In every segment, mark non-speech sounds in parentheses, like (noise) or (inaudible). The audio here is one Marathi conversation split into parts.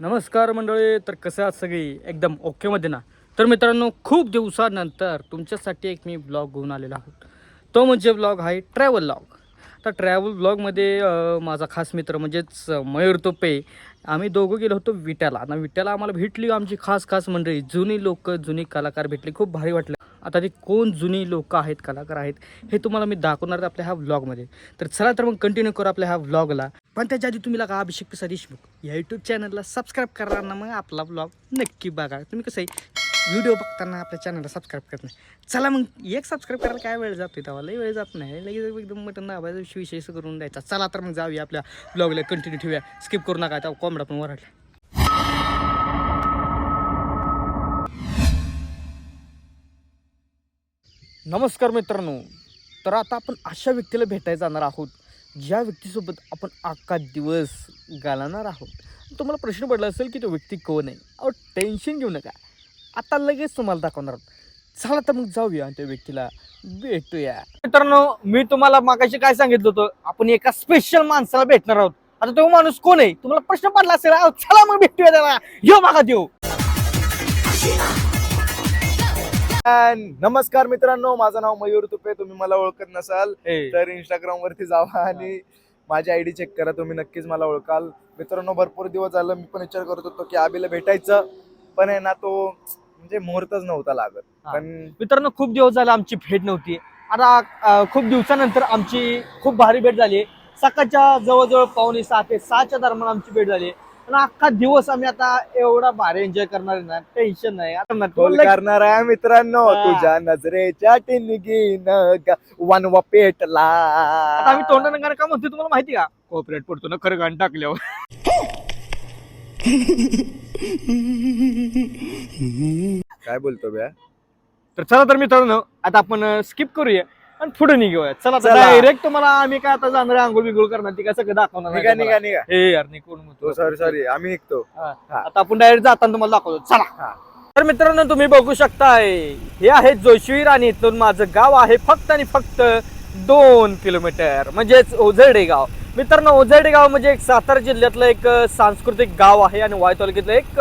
नमस्कार मंडळी तर कसं आहात सगळी? एकदम ओकेमध्ये ना? तर मित्रांनो खूप दिवसानंतर तुमच्यासाठी एक मी ब्लॉग घेऊन आलेला आहोत. तो म्हणजे ब्लॉग आहे ट्रॅव्हल ब्लॉग तर ट्रॅव्हल ब्लॉगमध्ये माझा खास मित्र म्हणजेच मयूर तोपे आम्ही दोघं गेलो होतो विट्याला. ना विट्याला आम्हाला भेटली आमची खास खास मंडळी. जुनी लोक जुनी कलाकार भेटली. खूप भारी वाटलं. आता ते कोण जुनी लोक आहेत कलाकार आहेत हे तुम्हाला मी दाखवणार आहे आपल्या ह्या व्लॉगमध्ये तर चला तर मग कंटिन्यू करू आपल्या ह्या व्लॉगला पण त्याच्या आधी तुम्ही लगा अभिषेक पिसा देशमुख. या यूट्यूब चॅनलला सबस्क्राईब करा ना मग आपला ब्लॉग नक्की बघा. तुम्ही कसं आहे व्हिडिओ बघताना आपल्या चॅनलला सबस्क्राईब करत नाही. चला मग एक सबस्क्राईब करायला काय वेळ जातो तेव्हा? लई वेळ जात नाही. लगेच एकदम मटन दाबायचा विषय करून द्यायचा. चला तर मग जाऊया आपल्या ब्लॉगला कंटिन्यू ठेवूया. स्किप करू नका त्या कोंबडा पण वरडला नमस्कार मित्रांनो. तर आता आपण अशा व्यक्तीला भेटायला जाणार आहोत. ज्या व्यक्तीसोबत आपण अख्खा दिवस घालवणार आहोत तुम्हाला प्रश्न पडला असेल की तो व्यक्ती कोण आहे? अहो टेन्शन घेऊ नका. आता लगेच तुम्हाला दाखवणार आहोत. चला तर मग जाऊया त्या व्यक्तीला भेटूया. मित्रांनो मी तुम्हाला मागाशी काय सांगितलं होतं? आपण एका स्पेशल माणसाला भेटणार आहोत. आता तो माणूस कोण आहे? तुम्हाला प्रश्न पडला असेल. अहो, चला मग भेटूया त्याला. यो मागा देऊ. नमस्कार मित्रांनो माझं नाव मयूर तुपे तुम्ही मला ओळखत नसाल तर इंस्टाग्राम वरती जावा आणि माझी आयडी चेक करा तुम्ही नक्कीच मला ओळखाल. मित्रांनो भरपूर दिवस झालं मी पण विचार करत होतो की आबीला भेटायचं पण आहे ना तो म्हणजे मुहूर्तच नव्हता लागत. पण मित्रांनो खूप दिवस झाले आमची भेट नव्हती. आता खूप दिवसानंतर आमची खूप भारी भेट झाली. सकाळच्या जवळजवळ पावणे सहा ते सहाच्या दरम्यान आमची भेट झाली. आणि अख्खा दिवस आम्ही आता एवढा भारी एन्जॉय करणार आहे ना टेन्शन नाही. आता तुम्हाला करणार आहे मित्रांनो हा. तुझ्या नजरेच्या टिनगीन वनवा पेटला. आता आम्ही तोंडानं गाणं का म्हणतो तुम्हाला माहिती का? कॉपरेट पडतो ना खरं गाणं टाकल्यावर. काय बोलतो बया? तर चला तर मित्रांनो आता आपण स्किप करूया. आणि पुढे निघूया चला. डायरेक्ट तुम्हाला आम्ही काय आता जाणार आंघोळ बिंघोळ करणार ती काय सगळं दाखवणार निघा निघा. निघा हे यार कोण म्हणतो सॉरी सॉरी आम्ही निघतो हा. हा. आता आपण डायरेक्ट जाताना तुम्हाला दाखवतो चला हा. तर मित्रांनो तुम्ही बघू शकताय हे आहे जोशीर आणि इथून माझं गाव आहे फक्त आणि फक्त दोन किलोमीटर म्हणजेच ओझरडे गाव मित्रांनो ओझरडे गाव म्हणजे एक सातारा जिल्ह्यातलं एक सांस्कृतिक गाव आहे आणि वाय तालुक्यातलं एक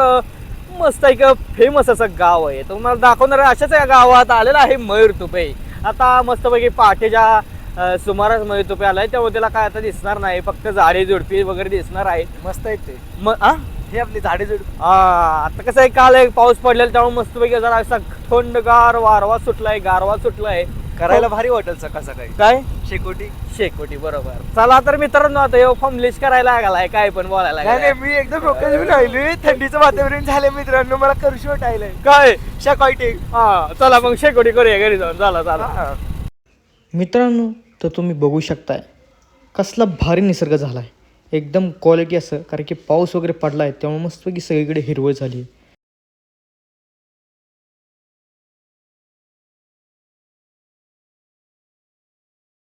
मस्त एक फेमस असं गाव आहे तुम्हाला दाखवणार आहे अशाच या गावात आलेला आहे मयूर तुपे आता मस्तपैकी पहाटेच्या सुमारास मयूर तुपे आलाय त्यामुळे त्याला काय आता दिसणार नाही. फक्त झाडे झुडपी वगैरे दिसणार आहेत. मस्त आहे ते. मग? हे आपली झाडे हा आता कसं आहे काल एक पाऊस पडलेला त्यामुळे मस्तपैकी जरा असा थंडगार वारवा सुटलाय गारवा सुटलाय. करायला भारी वाटेल सकाळ सकाळी. काय? शेकोटी. शेकोटी बरोबर. चला तर मित्रांनो आता हे फॉर्म लिस्ट करायला लागलाय काय पण बोलायला नाही लागलाय. नाही, मी एकदम डोक्यात राहिलोय. थंडीचं वातावरण झालं मित्रांनो मला करूशी वाटायलंय काय? शेकायटे हा चला मग शेकोटी करूया घरी जाऊन. चला चला. मित्रांनो तर तुम्ही बघू शकताय कसला भारी निसर्ग झालाय. एकदम क्वालिटी असं कारण की पाऊस वगैरे पडलाय त्यामुळे मस्तपैकी सगळीकडे हिरवळ झाली.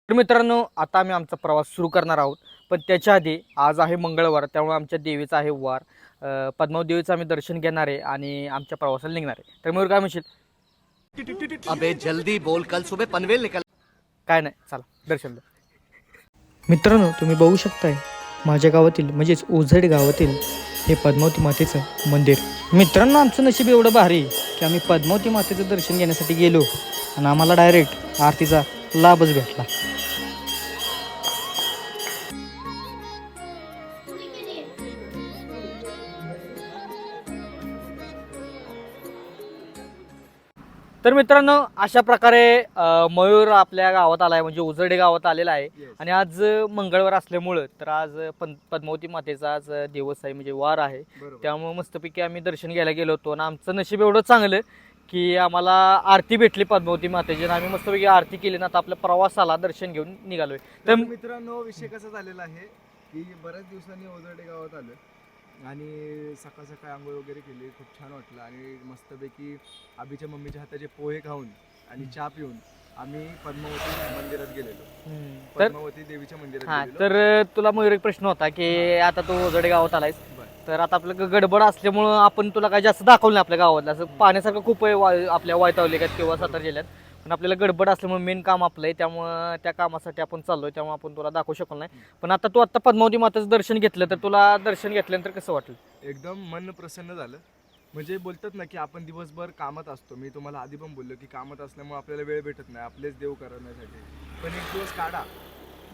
तर मित्रांनो आता आम्ही आमचा प्रवास सुरू करणार आहोत. पण त्याच्या आधी आज आहे मंगळवार त्यामुळे आमच्या देवीचा आहे वार. अं, पद्मावती देवीचं आम्ही दर्शन घेणार आहे आणि आमच्या प्रवासाला निघणार आहे. तर मयूर काय म्हणशील? अबे जल्दी बोल. कल सुबह पनवेल निकल काय नाही चला दर्शन मित्रांनो तुम्ही बघू शकताय माझ्या गावातील म्हणजेच ओझड गावातील हे पद्मावती मातेचं मंदिर. मित्रांनो आमचं नशीब एवढं भारी की आम्ही पद्मावती मातेचं दर्शन घेण्यासाठी गेलो आणि आम्हाला डायरेक्ट आरतीचा लाभच भेटला. तर मित्रांनो अशा प्रकारे अ, मयूर आपल्या गावात आलाय म्हणजे उजर्डे गावात आलेला आहे. आणि आज मंगळवार असल्यामुळं तर आज पन पद्मावती मातेचा आज दिवस आहे म्हणजे वार आहे. त्यामुळे मस्तपैकी आम्ही दर्शन घ्यायला गेलो होतो. आणि आमचं नशीब एवढं चांगलं की आम्हाला आरती भेटली पद्मावती मातेची. आणि आम्ही मस्तपैकी आरती केली. ना आता आपल्या प्रवासाला दर्शन घेऊन निघालोय. तर तर मित्रांनो विषय कसा झालेला आहे की बऱ्याच दिवसांनी ओझरडे गावात आलो आणि सकाळ सकाळ आंघोळ वगैरे केली खूप छान वाटलं. आणि मस्तपैकी आबीच्या मम्मीच्या हाताचे पोहे खाऊन आणि चहा पिऊन आम्ही पद्मावती मंदिरात गेलेलो. तर पद्मावती देवीच्या मंदिरात हा गेलेलो. तर तुला मयूर एक प्रश्न होता की आता तू उजडे गावात आलायस. बरं. तर आता आपलं ग- गडबड असल्यामुळं आपण तुला काय जास्त दाखवलं नाही आपल्या गावातलं. असं पाण्यासारखं खूप आहे वा- आपल्या वायतावलिकात किंवा सातारा जिल्ह्यात. पण आपल्याला गडबड असल्यामुळे मेन काम आपलं आहे. त्यामुळं त्या कामासाठी आपण चाललोय. त्यामुळे आपण तुला दाखवू शकलो नाही. पण आता तू आता पद्मावती माताचं दर्शन घेतलं तर तुला दर्शन घेतल्यानंतर कसं वाटलं? एकदम मन प्रसन्न झालं. म्हणजे बोलतात ना की आपण दिवसभर कामात असतो. मी तुम्हाला आधी पण बोललो की कामात असल्यामुळे आपल्याला वेळ भेटत नाही. आपलेच देव करण्यासाठी. पण एक दिवस काढा.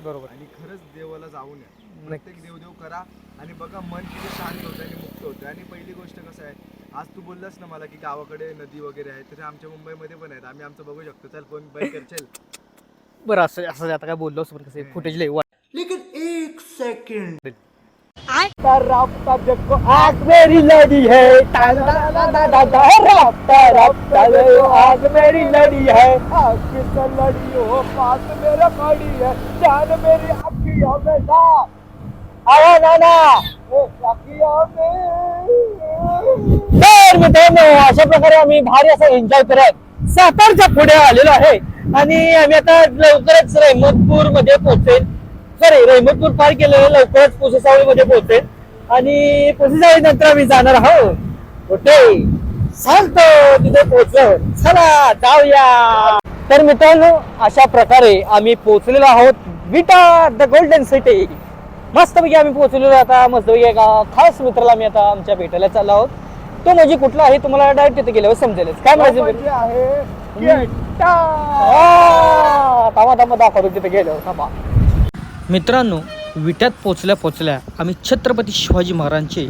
बरोबर. आणि खरंच देवाला जाऊन या. प्रत्येक देवदेव करा. आणि बघा मन किती शांत होतं आणि मुक्त होतं आणि पहिली गोष्ट कसं आहे आज तू बोललास ना मला की गावाकडे नदी वगैरे आहे तर आमच्या मुंबईमध्ये पण आहेत. आम्ही आमचं बघू शकतो. चल कोण बाईक चल. बरं असं असं आता काय बोललो असं कसं फुटेज लय लेकिन एक सेकंड आग मेरी लड़ी है। आग मेरी लड़ी है। आग किस लड़ी हो पास मेरे खड़ी है। जान मेरी में ना आया नाना अखियों में। तर मित्रांनो अशा प्रकारे आम्ही भारी असा एन्जॉय करत सातारच्या पुढे आलेलो आहे. आणि आम्ही आता लवकरच रेहमतपूरमध्ये पोहोचेल. सॉरी रहमतपूर पार केलेलं लवकरच पुसेसावळी मध्ये पोहोचेल. आणि पुसेसावळी नंतर आम्ही जाणार आहोत. कुठे? सांगतो तिथे पोहोचलो चला जाऊया. तर मित्रांनो अशा प्रकारे आम्ही पोहोचलेलो आहोत विटा द गोल्डन सिटी. मस्तपैकी आम्ही पोहोचलेलो आता. मस्तपैकी एका खास मित्राला आम्ही आता आमच्या भेटायला चाललो आहोत. तो म्हणजे कुठला आहे तुम्हाला डायरेक्ट तिथे गेल्यावर समजेलच. काय म्हणायचं आहे आ, थांबा थांबा दाखवतो तिथे गेलो थांबा. मित्रांनो विट्यात पोचल्या पोचल्या आम्ही छत्रपती शिवाजी महाराजांचे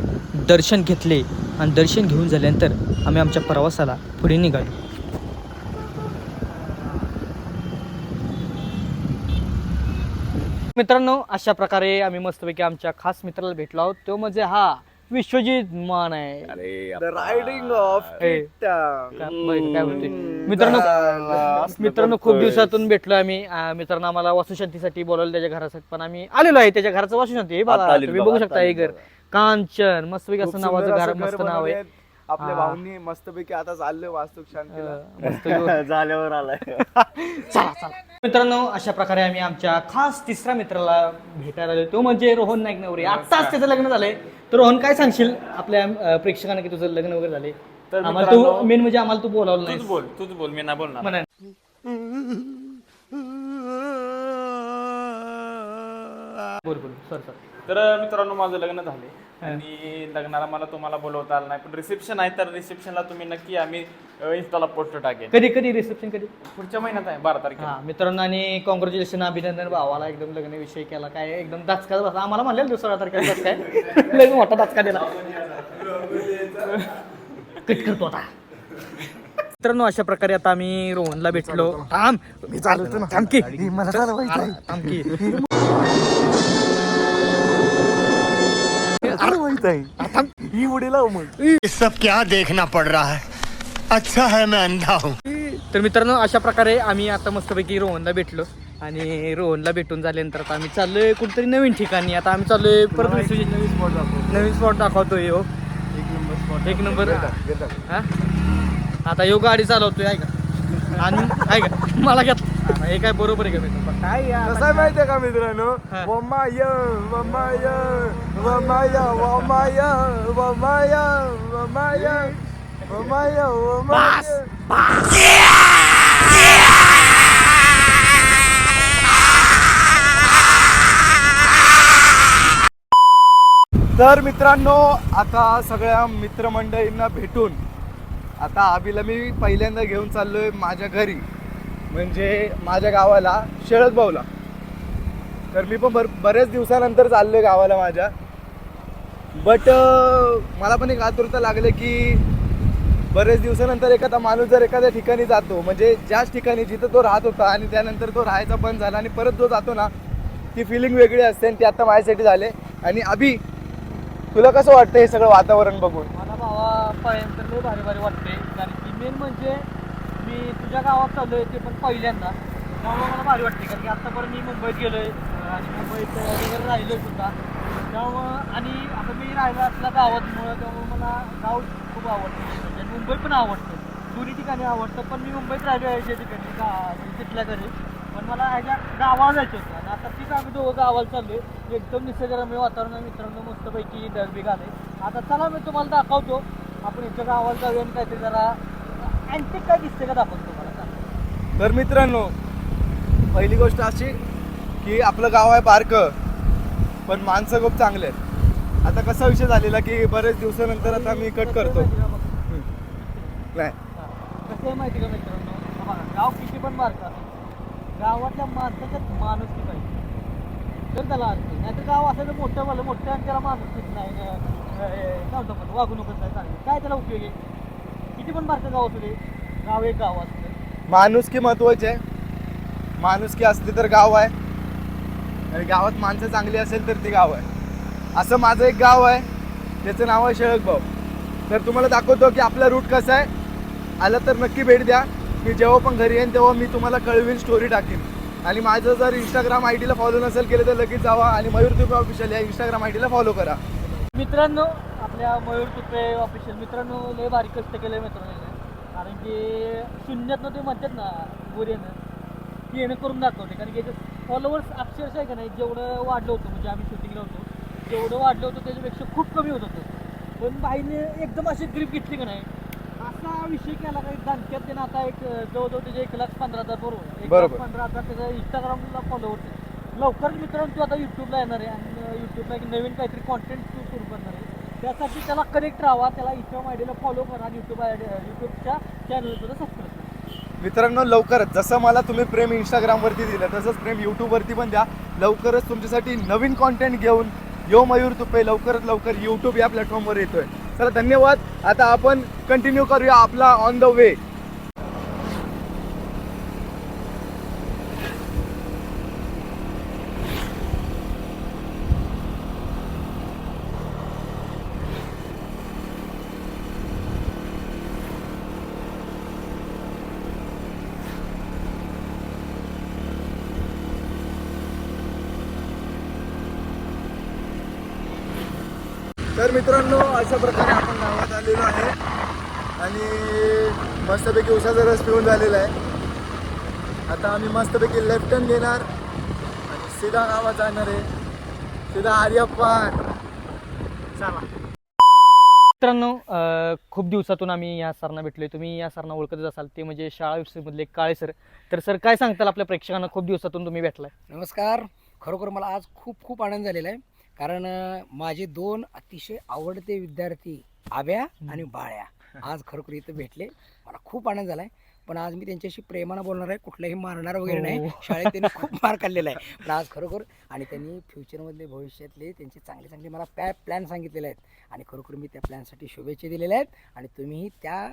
दर्शन घेतले. आणि दर्शन घेऊन झाल्यानंतर आम्ही आमच्या प्रवासाला पुढे निघालो. मित्रांनो अशा प्रकारे आम्ही मस्तपैकी आमच्या खास मित्राला भेटलो आहोत. तो म्हणजे हा विश्वजित मान आहे. द रायडिंग ऑफ काय बोलते मित्रांनो मित्रांनो खूप दिवसातून भेटलो आम्ही. मित्रांनो आम्हाला वास्तुशांतीसाठी बोलावलं त्याच्या घरासाठी पण आम्ही आलेलो आहे त्याच्या घराचं वास्तुशांती. हे बघा तुम्ही बघू शकता हे घर. कांचन मस्तपैकी असं नावाचं घर मस्त नाव आहे. आपल्या हा. भाऊंनी मस्तपैकी आता चाललोय वास्तुक शांतीला अं, मस्त व्यवस्थित. (laughs) झाल्यावर आलाय. (laughs) चला चला. मित्रांनो अशा प्रकारे आम्ही आमच्या खास तिसऱ्या मित्राला भेटायला आलो तो म्हणजे रोहन नाईक नवरे. आत्ताच त्याचं लग्न झालंय. तर रोहन काय सांगशील आपल्या अं, प्रेक्षकांना की तुझं लग्न वगैरे झाले? तर आम्हाला तू मित्रांनो- मेन म्हणजे आम्हाला तू बोलावलं तूच नाही बोल तूच बोल मी नाही बोलणार. म्हणा बोल बोल. Sir sir. तर मित्रांनो माझं लग्न झाले. आणि लग्नाला मला तुम्हाला बोलवता आलं नाही. पण रिसेप्शन आहे तर रिसेप्शनला तुम्ही नक्की आम्ही इन्स्टाला पोस्ट टाकेल कधी कधी रिसेप्शन कधी? पुढच्या महिन्यात आहे बारा तारखेला. हा मित्रांनो आणि कॉंग्रॅच्युलेशन अभिनंदन भावाला एकदम लग्न विषय केला. काय एकदम दाचका बसला. आम्हाला म्हणलेलं दुसऱ्या तारखेला काय (laughs) लय मोठा दाचका दिला. कट करतो आता. मित्रांनो अशा प्रकारे आता आम्ही रोहनला भेटलो. थांब. मी ना. थांब की. अरे, ये सब क्या देखना पड़ रहा है। अच्छा है मैं अंधा हूँ। तर मित्रांनो अशा प्रकारे आम्ही आता मस्तपैकी रोहनला भेटलो. आणि रोहनला भेटून झाल्यानंतर आता आम्ही चाललोय कुठेतरी नवीन ठिकाणी. आता आम्ही चाललोय परत नवीन स्पॉट दाखव नवीन स्पॉट दाखवतोय हो. एक नंबर स्पॉट एक नंबर हा? आता यो गाडी चालवतोय आहे का आणि आहे का मला घेत हे काय बरोबर आहे का मित्र काय कसं आहे माहितीये का मित्रांनो? हा. वमाय वमाय वमाय वमाय वमाय वमाय वमाय वमाय तर मित्रांनो आता सगळ्या मित्रमंडळींना भेटून आता आबीला मी पहिल्यांदा घेऊन चाललोय माझ्या घरी. म्हणजे माझ्या गावाला शेळद भाऊला. तर मी पण बर बऱ्याच दिवसानंतर चाललो आहे गावाला माझ्या. बट मला पण एक आतुरता लागले की बरेच दिवसानंतर एखादा माणूस जर एखाद्या ठिकाणी जातो म्हणजे ज्याच ठिकाणी जिथं तो राहत होता आणि त्यानंतर तो राहायचा बंद झाला आणि परत जो जातो ना ती फिलिंग वेगळी असते आणि ती आता माझ्यासाठी झाले. आणि अभि तुला कसं वाटतं हे सगळं वातावरण बघून? मला भावा पर्यंत लय भारी भारी वाटते कारण की मेन म्हणजे मी तुझ्या गावात चाललो आहे ते पण पहिल्यांदा. त्यामुळे मला भारी वाटते कारण की आत्तापर्यंत मी मुंबईत गेलो आहे आणि मुंबईत वगैरे राहिलोय सुद्धा. त्यामुळं आणि आता मी राहिला असला गावातमुळं त्यामुळं मला गाव खूप आवडतं. म्हणजे मुंबई पण आवडतं. दोन्ही ठिकाणी आवडतं पण मी मुंबईत राहिलो आहे ज्या ठिकाणी गा म्हणजे तिथल्या घरी. पण मला ह्याच्या गावाला जायचं होतं. आणि आता ठीक आम्ही दोघं गावाला चाललोय. एकदम निसर्गरम्य वातावरण मित्रांनो मस्तपैकी डरबी आले आता चला मी तुम्हाला दाखवतो. आपण इथं गावाला जाऊया आणि काहीतरी जरा अँटिक काय दिसते का दाखवतो तुम्हाला. तर मित्रांनो पहिली गोष्ट अशी की आपलं गाव आहे बारकं पण माणसं खूप चांगले आहेत. आता कसा विषय झालेला की बरेच दिवसानंतर आता मी कट करतो. नाही. कसं आहे माहिती का मित्रांनो? गाव किती पण बारका गावातल्या माणसाच्यात माणूस किती पाहिजे. तर त्याला अर्थ नाही. तर गाव असं मोठं झालं मोठं आणि त्याला माणूस नाही. नव्हतं पण वागणूकच नाही चांगली. काय त्याला उपयोग आहे? किती पण बारकं गाव असू दे गाव एक गाव असतं माणुसकी महत्वाची? आहे माणुसकी असली तर गाव आहे. आणि गावात माणसं चांगली असेल तर ते गाव आहे. असं माझं एक गाव आहे. त्याचं नाव आहे शेळक भाऊ. तर तुम्हाला दाखवतो की आपला रूट कसा आहे. आलं तर नक्की भेट द्या. मी जेव्हा पण घरी येईन तेव्हा मी तुम्हाला कळवीन स्टोरी टाकीन. आणि माझं जर इंस्टाग्राम आय डीला फॉलो नसेल केलं तर लगेच जावा. आणि मयूर तुपे ऑफिशियल या इंस्टाग्राम आय डीला फॉलो करा. मित्रांनो आपल्या मयूर तुपे ऑफिशियल मित्रांनो लय भारी कष्ट केलंय मित्रांनो. कारण की शून्यातनं ते म्हणतात ना गोऱ्यानं की येणं करून दाखवते कारण की फॉलोअर्स अक्षरशः आहे का नाही जेवढं वाढलं होतं म्हणजे आम्ही शूटिंगला होतो जेवढं वाढलं होतं त्याच्यापेक्षा खूप कमी होत होतं. पण बाईने एकदम अशी ग्रीप घेतली का नाही असा विषय केला काही जाणक्यात त्यानं आता एक जवळजवळ त्याचे एक लाख पंधरा हजार बरोबर. एक लाख. पंधरा हजार त्याच्या इंस्टाग्रामला फॉलोअर्स लवकरच मित्रांनो तू आता यूट्यूबला येणार आहे आणि यूट्यूबला एक नवीन काहीतरी कॉन्टेंट तू सुरू करणार आहे त्यासाठी त्याला कनेक्ट राहा त्याला इंस्टाग्राम आय डीला फॉलो करा युट्यूब यूट्यूब आय यूट्यूबच्या चॅनल सुद्धा सबस्क्राईब करा. मित्रांनो लवकरच जसं मला तुम्ही प्रेम इंस्टाग्रामवरती दिलं तसंच प्रेम यूट्यूबवरती पण द्या. लवकरच तुमच्यासाठी नवीन कॉन्टेंट घेऊन यो मयूर तुपे लवकरात लवकर यूट्यूब या प्लॅटफॉर्मवर येतोय. चला धन्यवाद. आता आपण कंटिन्यू करूया आपला ऑन द वे तर मित्रांनो अशा प्रकारे आपण गावात आलेलो आहे. आणि मस्तपैकी उसाचा रस पिऊन झालेला आहे. आता आम्ही मस्तपैकी लेफ्ट टर्न घेणार आणि सीधा गावात जाणार आहे. सीधा आर्यपान चला. मित्रांनो खूप दिवसातून आम्ही या सरना भेटलोय. तुम्ही या सरना ओळखतच असाल. ते म्हणजे शाळा विषयमधले काळे सर. तर सर काय सांगताल आपल्या प्रेक्षकांना? खूप दिवसातून तुम्ही भेटलाय. नमस्कार. खरोखर मला आज खूप खूप आनंद झालेला आहे. कारण माझे दोन अतिशय आवडते विद्यार्थी आब्या आणि बाळ्या (laughs) आज खरोखर इथं भेटले. मला खूप आनंद झाला आहे पण आज मी त्यांच्याशी प्रेमानं बोलणार आहे. कुठलाही मारणार वगैरे नाही. हो. शाळेत त्यांनी खूप (laughs) मार काढलेला आहे. पण आज खरोखर आणि त्यांनी फ्युचरमधले भविष्यातले त्यांचे चांगले चांगले मला पॅ प्लॅन सांगितलेले आहेत. आणि खरोखर मी त्या प्लॅनसाठी शुभेच्छा दिलेल्या आहेत. आणि तुम्ही त्या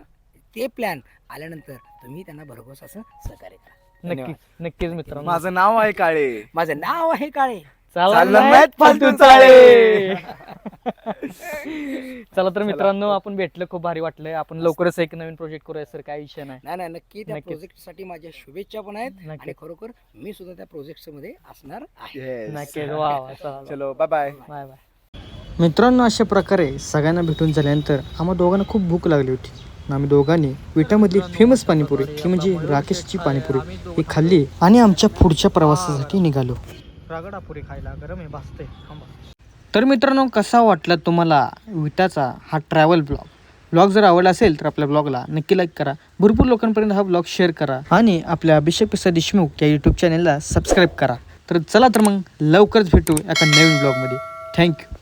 ते प्लॅन आल्यानंतर तुम्ही त्यांना भरघोस असं सहकार्य करा. नक्कीच नक्कीच मित्रांनो. माझं नाव आहे काळे. माझं नाव आहे काळे. चाललं चाललं नाही नाहीत फालतू चाळे. (laughs) चला तर मित्रांनो आपण भेटलं खूप भारी वाटलंय. आपण लवकरच एक नवीन प्रोजेक्ट करूया सर. काही विषय नाही. नाही नाही नक्की त्या नक्कीच. प्रोजेक्टसाठी माझ्या शुभेच्छा पण आहेत. नक्कीच. आणि खरोखर मी सुद्धा त्या प्रोजेक्टमध्ये असणार आहे. नक्कीच. वा वा चला चलो. बाय बाय बाय बाय मित्रांनो अशा प्रकारे सगळ्यांना भेटून झाल्यानंतर आम्हा दोघांना खूप भूक लागली होती. आणि आम्ही दोघांनी विटामधली फेमस पाणीपुरी ती म्हणजे राकेशची पाणीपुरी ही खाल्ली आणि आमच्या पुढच्या प्रवासासाठी निघालो. रागडापुरी खायला गरम आहे भासते तर मित्रांनो कसा वाटला तुम्हाला विटाचा हा ट्रॅव्हल ब्लॉग ब्लॉग जर आवडला असेल तर आपल्या ब्लॉगला नक्की लाईक करा. भरपूर लोकांपर्यंत हा ब्लॉग शेअर करा. आणि आपल्या अभिषेक प्रसाद देशमुख या यूट्यूब चॅनलला सबस्क्राईब करा. तर चला तर मग लवकरच भेटू एका नवीन ब्लॉगमध्ये थँक्यू